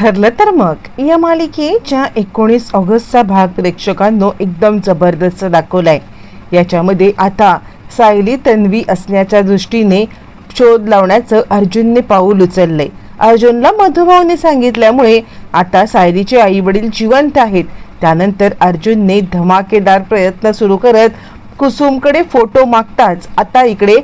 ठरलं तर मग. या मालिकेच्या एकोणीस ऑगस्टचा भाग प्रेक्षकांनो एकदम जबरदस्त दाखवलाय. याच्यामध्ये आता सायली तन्वी असण्याच्या दृष्टीने शोध लावण्याचं अर्जुनने पाऊल उचललंय. अर्जुनला मधुभावने सांगितल्यामुळे आता सायलीचे आई वडील जिवंत आहेत. त्यानंतर अर्जुनने धमाकेदार प्रयत्न सुरू करत कुसुमकडे फोटो मागताच आता इकडे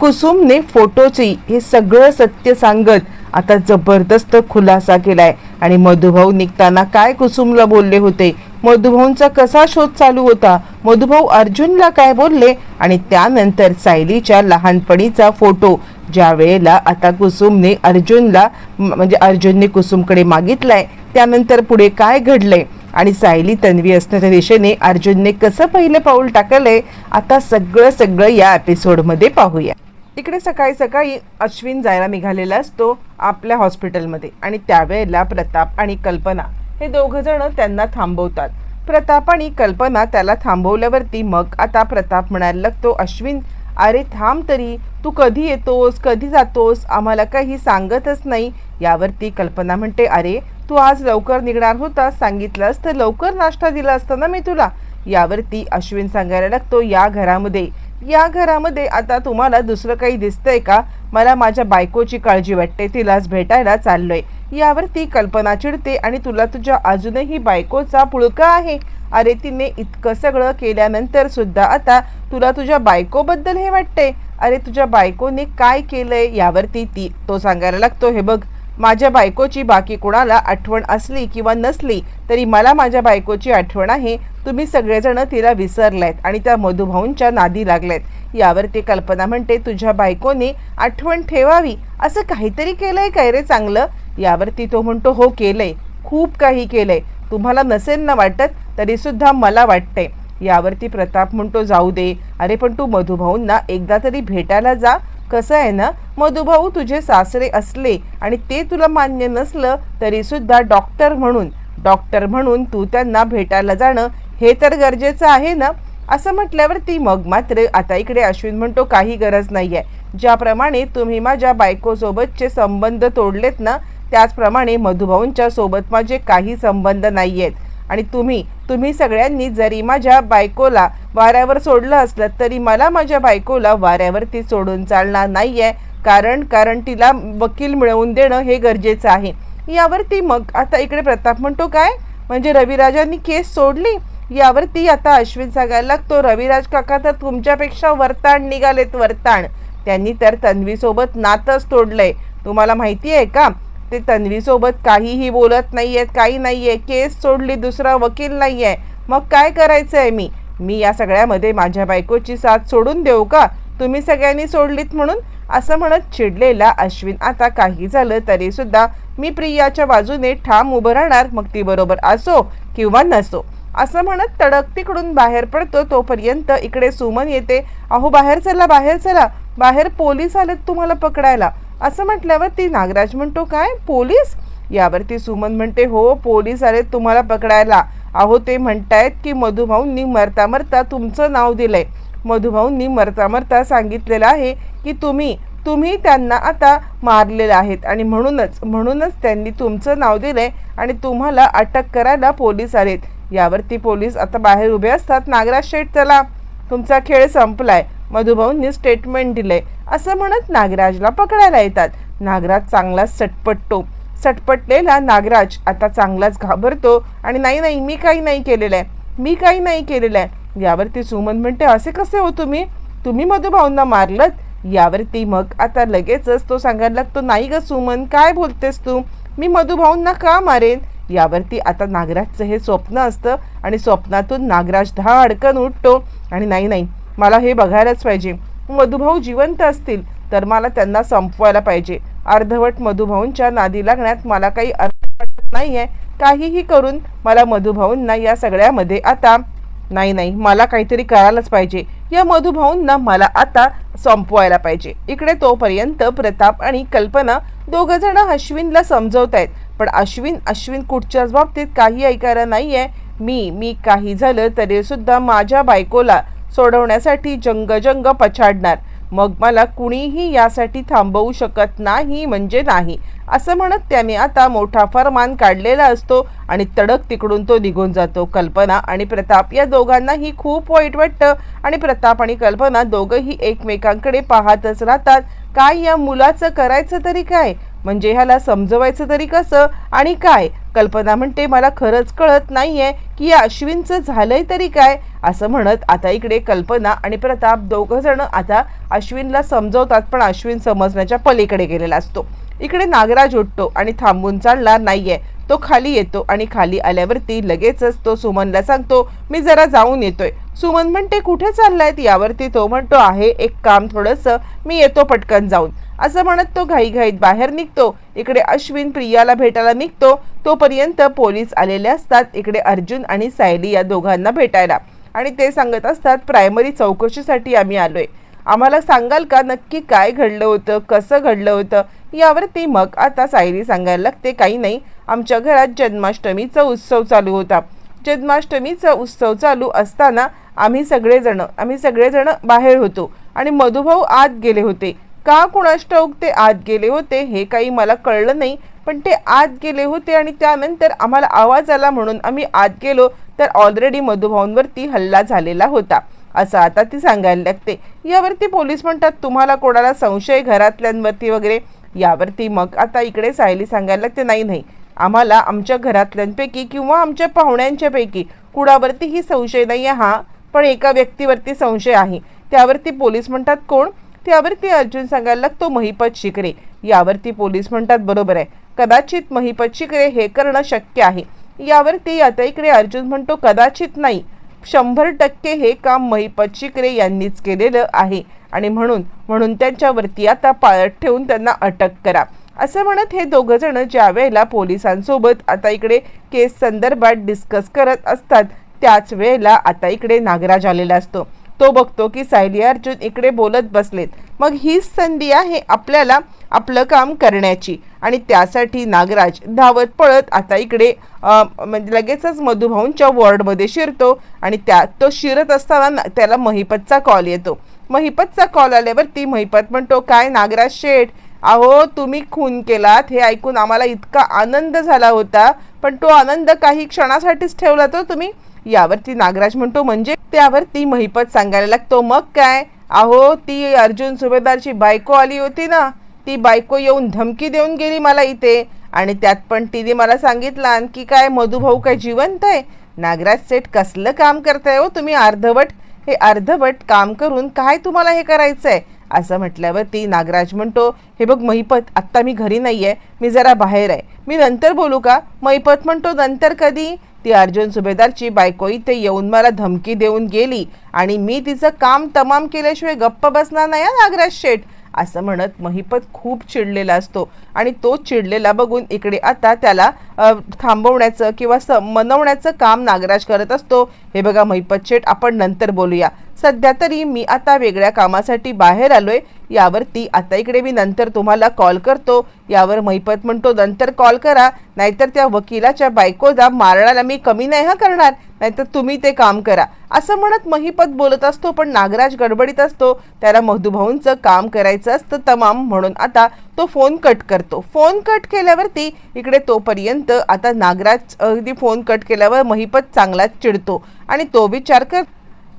कुसुमने फोटोची हे सगळं सत्य सांगत आता जबरदस्त खुलासा केलाय. आणि मधुभाऊ निघताना काय कुसुमला बोलले होते? मधुभाऊंचा कसा शोध चालू होता? मधुभाऊ अर्जुनला काय बोलले? आणि त्यानंतर सायलीच्या लहानपणीचा फोटो ज्या वेळेला आता कुसुमने अर्जुनला म्हणजे अर्जुनने कुसुमकडे मागितलाय त्यानंतर पुढे काय घडलंय? आणि सायली तन्वी असण्याच्या दिशेने अर्जुनने कसं पहिलं पाऊल टाकलंय? आता सगळं सगळं या एपिसोडमध्ये पाहूया. तिकडे सकाळी सकाळी अश्विन जायला निघालेला असतो आपल्या हॉस्पिटलमध्ये आणि त्यावेळेला प्रताप आणि कल्पना हे दोघंजणं त्यांना थांबवतात. प्रताप आणि कल्पना त्याला थांबवल्यावरती मग आता प्रताप म्हणायला लागतो अश्विन अरे थांब तरी तू कधी येतोस कधी जातोस आम्हाला काही सांगतच नाही. यावरती कल्पना म्हणते अरे तू आज लवकर निघणार होतास सांगितलंस तर लवकर नाश्ता दिला असता ना मी तुला? यावरती अश्विन सांगायला लागतो या घरामध्ये या घरामध्ये आता तुम्हाला दुसरं काही दिसतंय का? मला माझ्या बायकोची काळजी वाटते तिलाच भेटायला चाललोय. यावरती कल्पना चिडते आणि तुला तुझ्या अजूनही बायकोचा पुळका आहे. अरे तिने इतकं सगळं केल्यानंतर सुद्धा आता तुला तुझ्या बायकोबद्दल हे वाटते अरे तुझ्या बायकोने काय केलंय यावरती ती तो सांगायला लागतो हे बघ माझ्या बायकोची बाकी कुणाला आठवण असली किंवा नसली तरी मला माझ्या बायकोची आठवण आहे. तुम्ही सगळेजण तिला विसरलायत आणि त्या मधुभाऊंच्या नादी लागल्यात यावर ते कल्पना म्हणते तुझ्या बायकोने आठवण ठेवावी. असं काहीतरी केलंय काय रे चांगलं? यावरती तो म्हणतो हो केलंय. खूप काही केलंय. तुम्हाला नसेल ना वाटत तरी सुद्धा मला वाटतंय. यावरती प्रताप म्हणतो जाऊ दे. अरे पण तू मधुभाऊंना एकदा तरी भेटायला जा. कसं आहे ना मधुभाऊ तुझे सासरे असले आणि ते तुला मान्य नसलं तरीसुद्धा डॉक्टर म्हणून डॉक्टर म्हणून तू त्यांना भेटायला जाणं हे तर गरजेचं आहे ना? असं म्हटल्यावरती मग मात्र आता इकडे अश्विन म्हणतो काही गरज नाही आहे ज्याप्रमाणे तुम्ही माझ्या बायकोसोबतचे संबंध तोडलेत ना त्याचप्रमाणे मधुभाऊंच्या सोबत माझे काही संबंध नाही आहेत आणि तुम्ही तुम्ही सगळ्यांनी जरी माझ्या बायकोला वाऱ्यावर सोडलं असलं तरी मला माझ्या बायकोला वाऱ्यावरती सोडून चालणार नाही आहे कारण कारण तिला वकील मिळवून देणं हे गरजेचं आहे. यावरती मग आता इकडे प्रताप म्हणतो काय? म्हणजे रविराजांनी केस सोडली? यावरती आता अश्विन सांगायला लागतो रविराज काका तर तुमच्यापेक्षा वरताण निघालेत वरताण. त्यांनी तर तन्वीसोबत नातच तोडलंय. तुम्हाला माहिती आहे का? ते तन्वीसोबत काहीही बोलत नाही आहेत काही नाही आहे केस सोडली दुसरा वकील नाही आहे मग काय करायचं आहे मी? मी या सगळ्यामध्ये माझ्या बायकोची साथ सोडून देऊ का? तुम्ही सगळ्यांनी सोडलीत म्हणून? असं म्हणत चिडलेला अश्विन. आता काही झालं तरी सुद्धा मी प्रियाच्या बाजूने ठाम उभं राहणार. मग ती बरोबर असो किंवा नसो. असं म्हणत तडक तिकडून बाहेर पडतो. तोपर्यंत इकडे सुमन येते. अहो बाहेर चला बाहेर चला. बाहेर पोलीस आलेत तुम्हाला पकडायला. असं म्हटल्यावर ती नागराज म्हणतो काय? पोलीस? यावरती सुमन म्हणते हो पोलीस आले तुम्हाला पकडायला. अहो ते म्हणतायत की मधुभाऊंनी मरता मरता तुमचं नाव दिलंय. मधुभाऊंनी मरता मरता सांगितलेलं आहे की तुम्ही तुम्ही त्यांना आता मारलेलं आहेत आणि म्हणूनच म्हणूनच त्यांनी तुमचं नाव दिलंय आणि तुम्हाला अटक करायला पोलीस आलेत. यावरती पोलीस आता बाहेर उभे असतात. नागराज शेठ चला. तुमचा खेळ संपलाय. मधुभाऊंनी स्टेटमेंट दिलंय. असं म्हणत नागराजला पकडायला येतात. नागराज चांगलाच सटपटतो. सटपटलेला नागराज आता चांगलाच घाबरतो आणि नाही नाही मी काही नाही केलेलं आहे मी काही नाही केलेलं आहे यावरती सुमन म्हणते असे कसे हो तुम्ही? तुम्ही मधुभाऊंना मारलत? यावरती मग आता लगेचच तो सांगायला लागतो नाही ग सुमन काय बोलतेस तू? मी मधुभाऊंना का मारेन? यावरती आता नागराजचं हे स्वप्न असतं आणि स्वप्नातून नागराज दहा अडकन उठतो आणि नाही नाही मला हे बघायलाच पाहिजे. मधुभाऊ जिवंत असतील तर मला त्यांना संपवायला पाहिजे. अर्धवट मधुभाऊंच्या नादी लागण्यात मला काही अर्थ वाटत नाही आहे काहीही करून मला मधुभाऊंना या सगळ्यामध्ये आता नाही नाही मला काहीतरी करायलाच पाहिजे. या मधुभाऊंना मला आता संपवायला पाहिजे. इकडे तोपर्यंत प्रताप आणि कल्पना दोघ जण अश्विनला समजवत आहेत पण अश्विन अश्विन कुठच्याच बाबतीत काही ऐकायला नाही आहे मी मी काही झालं तरी सुद्धा माझ्या बायकोला सोडवण्यासाठी जंगजंग पछाडणार. मग मला कुणीही यासाठी थांबवू शकत नाही म्हणजे नाही असं म्हणत त्याने आता मोठा फरमान काढलेला असतो आणि तडक तिकडून तो निघून जातो. कल्पना आणि प्रताप या दोघांनाही खूप वाईट वाटतं आणि प्रताप आणि कल्पना दोघंही एकमेकांकडे पाहतच राहतात. काय या मुलाचं करायचं तरी काय? म्हणजे ह्याला समजवायचं तरी कसं आणि काय? कल्पना म्हणते मला खरंच कळत नाहीये की या अश्विनचं झालंय तरी काय? असं म्हणत आता इकडे कल्पना आणि प्रताप दोघं जण आता अश्विनला समजवतात पण अश्विन समजण्याच्या पलीकडे गेलेला असतो. इकडे नागराज उठतो आणि थांबून चालणार नाहीये. तो खाली येतो आणि खाली आल्यावरती लगेचच तो सुमनला सांगतो मी जरा जाऊन येतोय. सुमन म्हणते कुठे चाललायत? यावरती तो म्हणतो आहे एक काम थोडंसं मी येतो पटकन जाऊन. असं म्हणत तो घाईघाईत बाहेर निघतो. इकडे अश्विन प्रियाला भेटायला निघतो. तोपर्यंत पोलीस आलेले असतात. इकडे अर्जुन आणि सायली या दोघांना भेटायला. आणि ते सांगत असतात प्रायमरी चौकशीसाठी आम्ही आलोय. आम्हाला सांगाल का नक्की काय घडलं होतं? कसं घडलं होतं? यावरती मग आता सायली सांगायला लागते काही नाही. आमच्या घरात जन्माष्टमीचा उत्सव चालू होता. जन्माष्टमीचा उत्सव चालू असताना आम्ही सगळेजण आम्ही सगळेजण बाहेर होतो आणि मधुभाऊ आत गेले होते. का कुणास ते आत गेले होते. हे काही मला कळलं नाही पण ते आत गेले होते आणि त्यानंतर आम्हाला आवाज आला म्हणून आम्ही आत गेलो तर ऑलरेडी मधुभाऊंवरती हल्ला झालेला होता. असं आता ती सांगायला लागते. यावरती पोलीस म्हणतात तुम्हाला कोणाला संशय घरातल्यांवरती वगैरे? यावरती मग आता इकडे सायली सांगायला लागते नाही नाही. आम्हाला आमच्या घरातल्यांपैकी किंवा आमच्या पाहुण्यांच्यापैकी कुणावरतीही संशय नाही आहे हा पण एका व्यक्तीवरती संशय आहे. त्यावरती पोलीस म्हणतात कोण? त्यावरती अर्जुन सांगायला लागतो महिपत शिकरे यावरती पोलीस म्हणतात बरोबर आहे. कदाचित महिपत शिकरे हे करणं शक्य आहे. यावरती आता इकडे अर्जुन म्हणतो कदाचित नाही. शंभर टक्के हे काम महिपत शिकरे यांनीच केलेलं आहे. आणि म्हणून म्हणून त्यांच्यावरती आता पाळत ठेवून त्यांना अटक करा. असं म्हणत हे दोघं जण ज्या वेळेला पोलिसांसोबत आता इकडे केस संदर्भात डिस्कस करत असतात त्याच वेळेला आता इकडे नागराज आलेला असतो. तो बघतो की सायली अर्जुन इकडे बोलत बसलेत. मग हीच संधी आहे आपल्याला आपलं काम करण्याची. आणि त्यासाठी नागराज धावत पळत आता इकडे म्हणजे लगेचच मधुभाऊंच्या वॉर्डमध्ये शिरतो आणि त्या तो शिरत असताना त्याला महिपतचा कॉल येतो. महिपतचा कॉल आल्यावरती महिपत म्हणतो काय नागराज शेठ? अहो तुम्ही खून केलात हे ऐकून आम्हाला इतका आनंद झाला होता. पण तो आनंद काही क्षणासाठीच ठेवला तो तुम्ही? यावरती नागराज म्हणतो म्हणजे त्यावरती महिपत सांगायला लागतो. मग काय? अहो ती अर्जुन सुभेदारची बायको आली होती ना ती बायको येऊन धमकी देऊन गेली मला इथे. आणि त्यात पण तिने मला सांगितलं आणखी काय मधुभाऊ काय जिवंत आहे? नागराज सेठ कसलं काम करताय हो तुम्ही अर्धवट? हे अर्धवट काम करून काय तुम्हाला हे करायचं आहे असं म्हटल्यावर ती नागराज म्हणतो हे बघ महिपत आत्ता मी घरी नाही आहे मी जरा बाहेर आहे. मी नंतर बोलू का? महिपत म्हणतो नंतर कधी? ती अर्जुन सुभेदारची बायको इथे येऊन मला धमकी देऊन गेली आणि मी तिचं काम तमाम केल्याशिवाय गप्प बसणार नाही नागराज शेठ असं म्हणत महिपत खूप चिडलेला असतो. आणि तो चिडलेला बघून इकडे आता त्याला थांबवण्याचं किंवा स मनवण्याचं काम नागराज करत असतो. हे बघा महिपत शेठ आपण नंतर बोलूया. सध्या तरी मी आता वेगळ्या कामासाठी बाहेर आलोय. यावरती आता इकडे मी नंतर तुम्हाला कॉल करतो. यावर महिपत म्हणतो नंतर कॉल करा. नाहीतर त्या वकिलाच्या बायकोला मारणाला मी कमी नाही हा करणार. नाहीतर तुम्ही ते काम करा. असं म्हणत महिपत बोलत असतो पण नागराज गडबडीत असतो. त्याला मधुभाऊंचं काम करायचं असतं तमाम म्हणून आता तो फोन कट करतो. फोन कट केल्यावरती इकडे तोपर्यंत आता नागराज अगदी फोन कट केल्यावर महिपत चांगलाच चिडतो. आणि तो विचार कर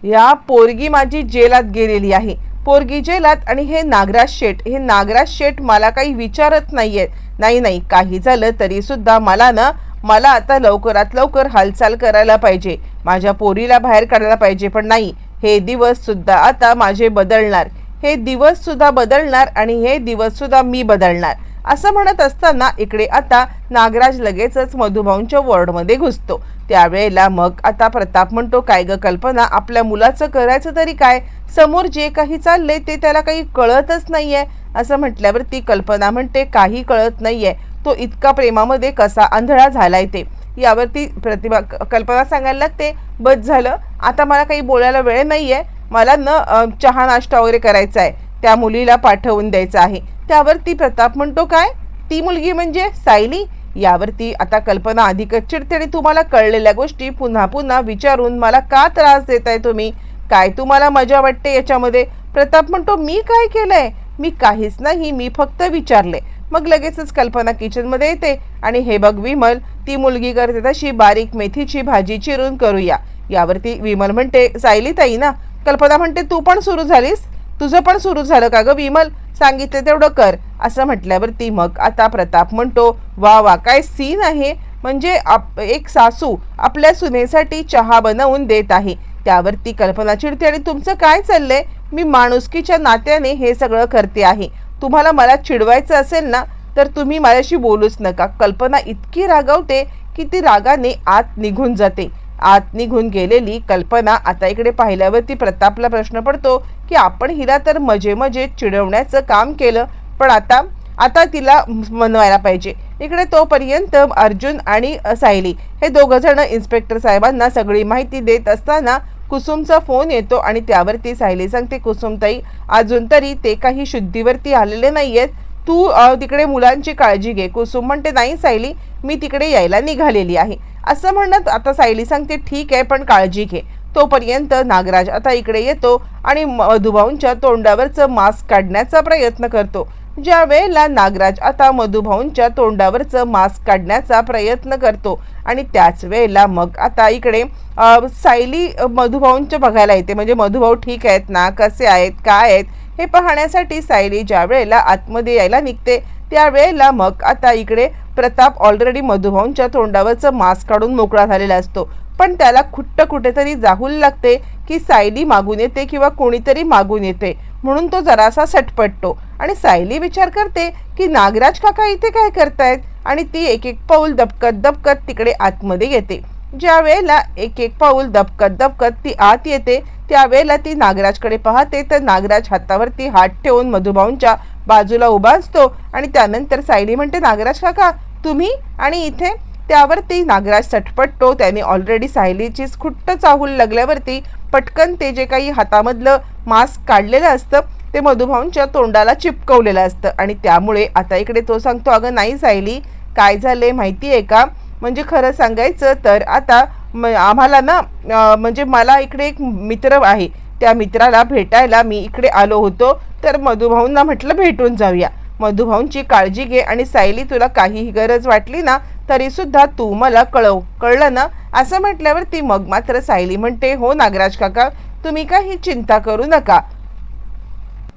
या पोरगी माझी जेलात गेलेली आहे. पोरगी जेलात आणि हे नागराज शेठ. हे नागराज शेठ मला काही विचारत नाहीये नाही नाही काही झालं तरी सुद्धा मला ना मला आता लवकरात लवकर हालचाल करायला पाहिजे. माझ्या पोरीला बाहेर काढायला पाहिजे पण नाही. हे दिवस सुद्धा आता माझे बदलणार. हे दिवस सुद्धा बदलणार आणि हे दिवस सुद्धा मी बदलणार. असं म्हणत असताना इकडे आता नागराज लगेचच मधुभाऊंच्या वॉर्डमध्ये घुसतो. त्यावेळेला मग आता प्रताप म्हणतो काय ग कल्पना आपल्या मुलाचं करायचं तरी काय? समोर जे काही चाललंय ते त्याला काही कळतच नाहीये. असं म्हटल्यावर ती कल्पना म्हणते काही कळत नाहीये. तो इतका प्रेमामध्ये कसा आंधळा झालाय ते. यावरती प्रतिभा कल्पना सांगायला लागते बस झालं. आता मला काही बोलायला वेळ नाही आहे मला न चहा नाश्ता वगैरे करायचा आहे त्या मुलीला पाठवून द्यायचं आहे. त्यावरती प्रताप म्हणतो काय? ती मुलगी म्हणजे सायली? यावरती आता कल्पना अधिकच चिडते आणि तुम्हाला कळलेल्या गोष्टी पुन्हा पुन्हा विचारून मला का त्रास देताय तुम्ही? काय तुम्हाला मजा वाटते याच्यामध्ये? प्रताप म्हणतो मी काय केलंय? मी काहीच नाही मी फक्त विचारले. मग लगेचच कल्पना किचनमध्ये येते आणि हे बघ विमल ती मुलगी करते तशी बारीक मेथीची भाजी चिरून करूया. यावरती विमल म्हणते सायली ताई ना कल्पना म्हणते तू पण सुरू झालीस? तुझं पण सुरू झालं का ग विमल? सांगितलं तेवढं कर. असं म्हटल्यावरती मग आता प्रताप म्हणतो वा वा काय सीन आहे? म्हणजे आप एक सासू आपल्या सुनेसाठी चहा बनवून देत आहे. त्यावरती कल्पना चिडते आणि तुमचं काय चाललंय? मी माणुसकीच्या नात्याने हे सगळं करते आहे. तुम्हाला मला चिडवायचं असेल ना तर तुम्ही माझ्याशी बोलूच नका. कल्पना इतकी रागवते की ती रागाने आत निघून जाते. आत निघून गेलेली कल्पना आता इकडे पाहिल्यावरती प्रतापला प्रश्न पडतो की आपण हिला तर मजे मजे चिडवण्याचं काम केलं पण आता आता तिला मनवायला पाहिजे. इकडे तोपर्यंत अर्जुन आणि सायली हे दोघंजणं इन्स्पेक्टर साहेबांना सगळी माहिती देत असताना कुसुमचा फोन येतो आणि त्यावरती सायली सांगते कुसुमताई अजून तरी ते काही शुद्धीवरती आलेले नाही आहेत तू तिकडे मुलांची काळजी घे. कुसुम म्हणते नाही सायली मी तिकडे यायला निघालेली आहे. असं म्हणत आता सायली सांगते ठीक आहे पण काळजी घे. तोपर्यंत नागराज आता इकडे येतो आणि मधुभाऊंच्या तोंडावरचं मास्क काढण्याचा प्रयत्न करतो. ज्या वेळेला नागराज आता मधुभाऊंच्या तोंडावरचं मास्क काढण्याचा प्रयत्न करतो आणि त्याच वेळेला मग आता इकडे सायली मधुभाऊंच्या बघायला येते. म्हणजे मधुभाऊ ठीक आहेत ना? कसे आहेत? काय आहेत? हे पाहण्यासाठी सायली ज्या वेळेला आतमध्ये यायला निघते त्यावेळेला मग आता इकडे प्रताप ऑलरेडी मधुभाऊंच्या तोंडावरचं मास्क काढून मोकळा झालेला असतो. पण त्याला खुट्ट कुठेतरी जाहूल लागते की सायली मागून येते किंवा कोणीतरी मागून येते म्हणून तो जरासा सटपटतो. आणि सायली विचार करते की नागराज काका इथे काय करतायत? आणि ती एक एक पाऊल दबकत दबकत तिकडे आतमध्ये येते. ज्या वेळेला एक एक पाऊल दबकत दबकत ती आत येते त्यावेळेला ती नागराजकडे पाहते. तर नागराज हातावरती हात ठेवून मधुभाऊंच्या बाजूला उभा असतो आणि त्यानंतर सायली म्हणते नागराज काका तुम्ही आणि इथे त्यावरती नागराज सटपटतो. त्याने ऑलरेडी सायलीचीच खुट्ट चाहूल लागल्यावरती पटकन ते जे काही हातामधलं मास्क काढलेलं असतं ते मधुभाऊंच्या तोंडाला चिपकवलेलं असतं. आणि त्यामुळे आता इकडे तो सांगतो अगं नाही सायली काय झाले माहिती आहे का? म्हणजे खरं सांगायचं तर आता म आम्हाला ना म्हणजे मला इकडे एक मित्र आहे. त्या मित्राला भेटायला मी इकडे आलो होतो. तर मधुभाऊंना म्हटलं भेटून जाऊया. मधुभाऊंची काळजी घे आणि सायली तुला काहीही गरज वाटली ना तरीसुद्धा तू मला कळव कळलं ना? असं म्हटल्यावर ती मग मात्र सायली म्हणते हो नागराज काका तुम्ही काही चिंता करू नका.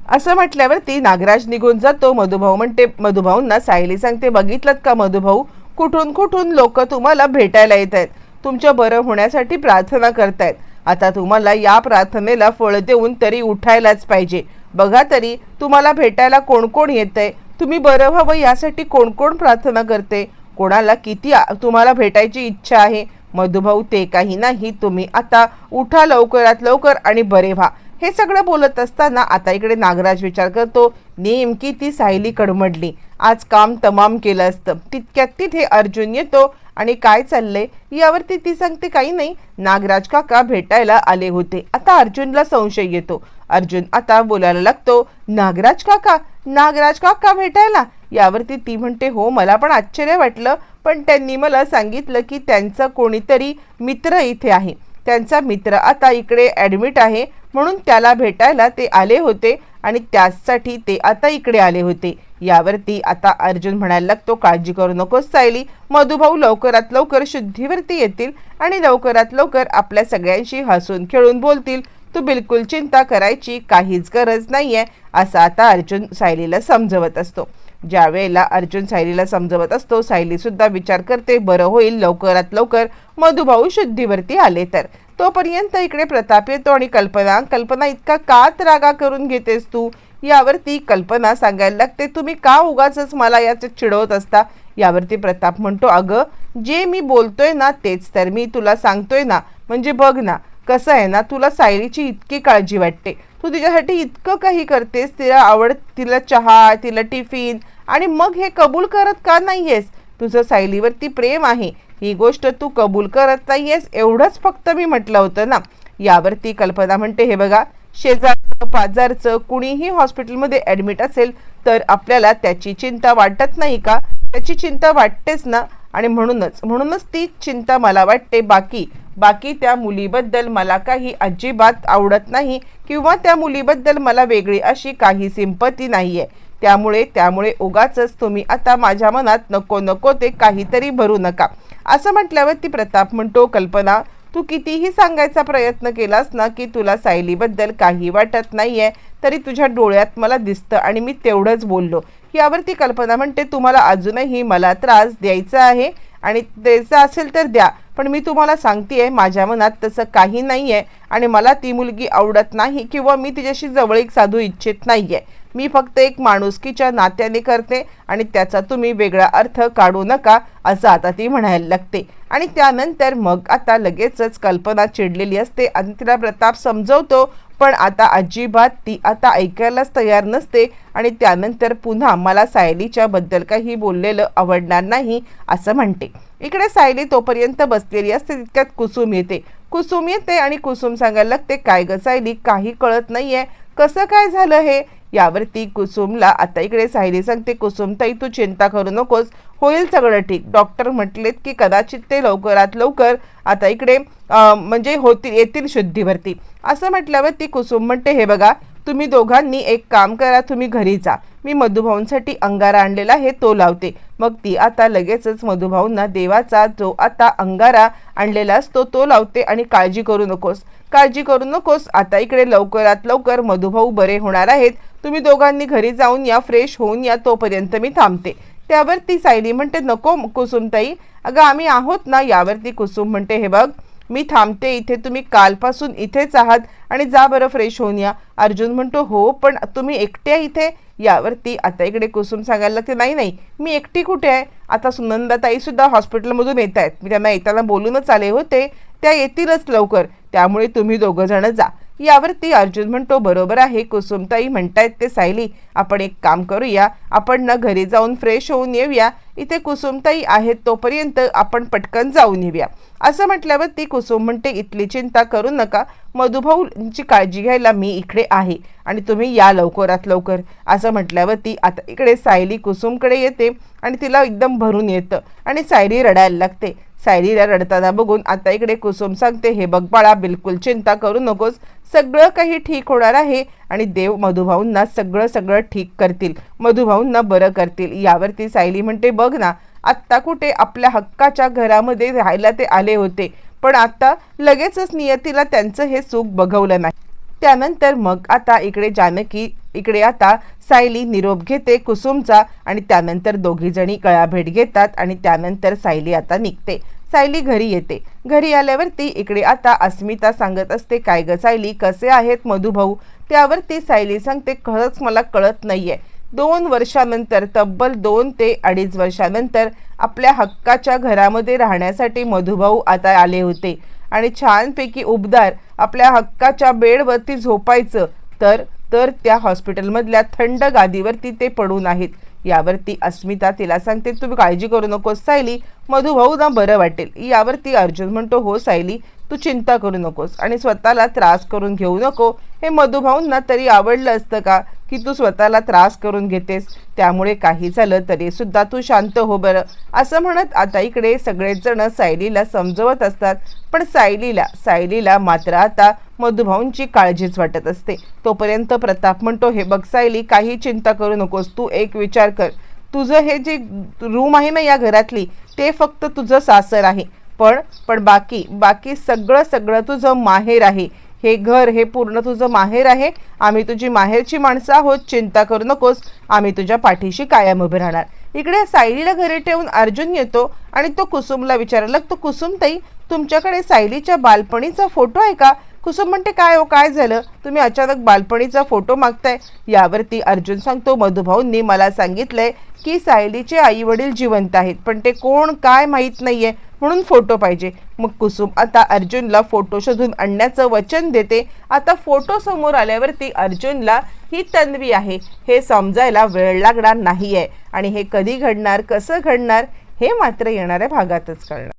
असं म्हटल्यावर ती नागराज निघून जातो. मधुभाऊ म्हणते मधुभाऊंना सायली सांगते बघितलं का मधुभाऊ? कुठून कुठून लोक तुम्हाला भेटायला येत आहेत तुमच्या बरं होण्यासाठी प्रार्थना करतायत. आता तुम्हाला या प्रार्थनेला फळ देऊन तरी उठायलाच पाहिजे. बघा तरी तुम्हाला भेटायला कोण कोण येतंय? तुम्ही बरं व्हावं यासाठी कोण कोण प्रार्थना करते? कोणाला किती तुम्हाला भेटायची इच्छा आहे? मधुभाऊ ते काही नाही. तुम्ही आता उठा लवकरात लवकर आणि बरे व्हा. हे सगळं बोलत असताना आता इकडे नागराज विचार करतो नेमकी ती सायली कडमडली. आज काम तमाम केलं असतं. तितक्यात तिथे अर्जुन येतो आणि काय चाललंय यावरती ती सांगते काही नाही. नागराज काका भेटायला आले होते. आता अर्जुनला संशय येतो. अर्जुन आता बोलायला लागतो नागराज काका नागराज काका भेटायला? यावरती ती म्हणते हो मला पण आश्चर्य वाटलं पण त्यांनी मला सांगितलं की त्यांचा कोणीतरी मित्र इथे आहे. त्यांचा मित्र आता इकडे ॲडमिट आहे. म्हणून त्याला भेटायला ते आले होते आणि त्याचसाठी ते आता इकडे आले होते. यावरती आता अर्जुन म्हणायला लागतो काळजी करू नकोस सायली. मधुभाऊ लवकरात लवकर शुद्धीवरती येतील आणि लवकरात लवकर आपल्या सगळ्यांशी हसून खेळून बोलतील. तू बिलकुल चिंता करायची काहीच गरज नाही आहे असं आता अर्जुन सायलीला समजवत असतो. ज्या वेळेला अर्जुन सायलीला समजवत असतो सायलीसुद्धा विचार करते बरं होईल लवकरात लवकर मधुभाऊ शुद्धीवरती आले तर. तोपर्यंत इकडे प्रताप येतो आणि कल्पना कल्पना इतका का त्रागा करून घेतेस तू? यावरती कल्पना सांगायला लागते तुम्ही का उगाच मला याचं चिडवत असता? यावरती प्रताप म्हणतो अगं जे मी बोलतोय ना तेच तर. मी तुला सांगतोय ना म्हणजे बघ ना कसं आहे ना तुला सायलीची इतकी काळजी वाटते. तू तिच्यासाठी इतकं काही करतेस तिला आवड तिला चहा तिला टिफिन आणि मग हे कबूल करत का नाही आहेस तुझं सायलीवरती प्रेम आहे. ही गोष्ट तू कबूल करत नाहीयेस एवढंच फक्त मी म्हटलं होतं ना. यावरती कल्पना म्हणते हे बघा शेजारचं पाजारचं कुणीही हॉस्पिटलमध्ये ॲडमिट असेल तर आपल्याला त्याची चिंता वाटत नाही का? त्याची चिंता वाटतेच ना? आणि म्हणूनच म्हणूनच ती चिंता मला वाटते. बाकी बाकी त्या मुलीबद्दल मला काही अजिबात आवडत नाही किंवा त्या मुलीबद्दल मला वेगळी अशी काही सिंपती नाही आहे त्यामुळे त्यामुळे उगाच तुम्ही आता माझ्या मनात नको नको ते काहीतरी भरू नका. असं म्हटल्यावर ती प्रताप म्हणतो कल्पना तू कितीही सांगायचा प्रयत्न केलास ना की तुला सायलीबद्दल काही वाटत नाही आहे तरी तुझ्या डोळ्यात मला दिसतं आणि मी तेवढंच बोललो. यावरती कल्पना म्हणते तुम्हाला अजूनही मला त्रास द्यायचा आहे आणि द्यायचा असेल तर द्या पण मी तुम्हाला सांगते माझ्या मनात तसं काही नाही आहे आणि मला ती मुलगी आवडत नाही किंवा मी तिच्याशी जवळीक साधू इच्छित नाही आहे मी फक्त एक माणुसकीच्या नात्याने करते आणि त्याचा तुम्ही वेगळा अर्थ काढू नका असं आता ती म्हणायला लागते. आणि त्यानंतर मग आता लगेचच कल्पना चिडलेली असते. आणि तिला प्रताप समजवतो पण आता अजिबात ती आता ऐकायलाच तयार नसते आणि त्यानंतर पुन्हा मला सायलीच्या बद्दल काही बोललेलं आवडणार नाही असं म्हणते. इकडे सायली तोपर्यंत बसलेली असते तितक्यात कुसुम येते. कुसुम येते आणि कुसुम सांगायला लागते काय ग सायली काही कळत नाही आहे कसं काय झालं हे? यावरती कुसुमला आता इकडे सायली सांगते कुसुम ताई तू चिंता करू नकोस. होईल सगळं ठीक. डॉक्टर म्हटलेत की कदाचित ते लवकरात लवकर आता इकडे म्हणजे होतील येतील शुद्धीवरती. असं म्हटल्यावर ती कुसुम म्हणते हे बघा तुम्ही दोघांनी एक काम करा तुम्ही घरी जा. मी मधुभाऊंसाठी अंगारा आणलेला आहे तो लावते. मग ती आता लगेचच मधुभाऊंना देवाचा जो आता अंगारा आणलेला असतो तो लावते आणि काळजी करू नकोस. काळजी करू नकोस. आता इकडे लवकरात लवकर मधुभाऊ बरे होणार आहेत. तुम्ही दोघांनी घरी जाऊन या फ्रेश होऊन या तोपर्यंत मी थांबते. त्यावर ती सायली म्हणते नको कुसुमताई. अगं आम्ही आहोत ना. यावरती कुसुम म्हणते हे बघ मी थांबते इथे. तुम्ही कालपासून इथेच आहात आणि जा बरं फ्रेश होऊन या. अर्जुन म्हणतो हो पण तुम्ही एकट्या इथे यावरती आता इकडे कुसुम सांगायला लागते नाही नाही मी एकटी कुठे आहे? आता सुनंदाताईसुद्धा हॉस्पिटलमधून येत आहेत मी त्यांना येताना बोलूनच आले होते. त्या येतीलच लवकर. त्यामुळे तुम्ही दोघंजणं जा. यावरती अर्जुन म्हणतो बरोबर आहे कुसुमताई म्हणतायत ते सायली. आपण एक काम करूया आपण ना घरी जाऊन फ्रेश होऊन येऊया. इथे कुसुमताई आहेत तोपर्यंत आपण पटकन जाऊन येऊया. असं म्हटल्यावर ती कुसुम म्हणते इथली चिंता करू नका. मधुभाऊंची काळजी घ्यायला मी इकडे आहे आणि तुम्ही या लवकरात लवकर. असं म्हटल्यावर ती आता इकडे सायली कुसुमकडे येते आणि तिला एकदम भरून येतं आणि सायली रडायला लागते. सायलीला रडताना बघून आता इकडे कुसुम सांगते हे बघ बाळा बिलकुल चिंता करू नकोस. सगळं काही ठीक होणार आहे आणि देव मधुभाऊंना सगळं सगळं ठीक करतील मधुभाऊंना बरं करतील. यावरती सायली म्हणते बघ ना आत्ता कुठे आपल्या हक्काच्या घरामध्ये राहायला ते आले होते पण आता लगेचच नियतीला त्यांचं हे सुख बघवलं नाही. त्यानंतर मग आता इकडे जानकी इकडे आता सायली निरोप घेते कुसुमचा आणि त्यानंतर दोघीजणी कळाभेट घेतात आणि त्यानंतर सायली आता निघते. सायली घरी येते. घरी आल्यावरती इकडे आता अस्मिता सांगत असते काय ग सायली? कसे आहेत मधुभाऊ? त्यावरती सायली सांगते खरंच मला कळत नाही आहे दोन वर्षानंतर तब्बल दोन ते अडीच वर्षानंतर आपल्या हक्काच्या घरामध्ये राहण्यासाठी मधुभाऊ आता आले होते आणि छानपैकी उबदार आपल्या हक्काच्या बेडवरती झोपायचं. तर तर त्या हॉस्पिटलमधल्या थंड गादीवरती ते पडून आहेत. यावरती अस्मिता तिला सांगते तुम्ही काळजी करू नकोस सायली मधुभाऊ ना बरं वाटेल. यावरती अर्जुन म्हणतो हो सायली तू चिंता करू नकोस आणि स्वतःला त्रास करून घेऊ नको. हे मधुभाऊंना तरी आवडलं असतं का की तू स्वतःला त्रास करून घेतेस? त्यामुळे काही झालं तरी सुद्धा तू शांत हो बरं. असं म्हणत आता इकडे सगळेजण सायलीला समजवत असतात. पण सायलीला सायलीला मात्र आता मधुभाऊंची काळजीच वाटत असते. तोपर्यंत प्रताप म्हणतो हे बघ सायली काही चिंता करू नकोस. तू एक विचार कर. तुझं हे जे रूम आहे ना या घरातली ते फक्त तुझं सासर आहे. पण पण बाकी बाकी सगळं सगळं तुझं माहेर आहे. हे घर हे पूर्ण तुझं माहेर आहे. आम्ही तुझी माहेरची माणसं आहोत. चिंता करू नकोस. आम्ही तुझ्या पाठीशी कायम उभे राहणार. इकडे सायलीला घरी ठेवून अर्जुन येतो आणि तो कुसुमला विचारायला लागतो कुसुमताई तुमच्याकडे सायलीच्या बालपणीचा फोटो आहे का? कुसुम म्हणते काय हो काय झालं? तुम्ही अचानक बालपणीचा फोटो मागताय. यावरती अर्जुन सांगतो मधुभाऊंनी मला सांगितलंय की सायलीचे आई वडील जिवंत आहेत पण ते कोण काय माहीत नाहीये म्हणून फोटो पाहिजे. मग कुसुम आता अर्जुनला फोटो शोधून आणण्याचं वचन देते. आता फोटो समोर आल्यावरती अर्जुनला ही तन्वी आहे. हे समजायला वेळ लागणार नाही आहे आणि हे कधी घडणार कसं घडणार हे मात्र येणाऱ्या भागातच कळणार.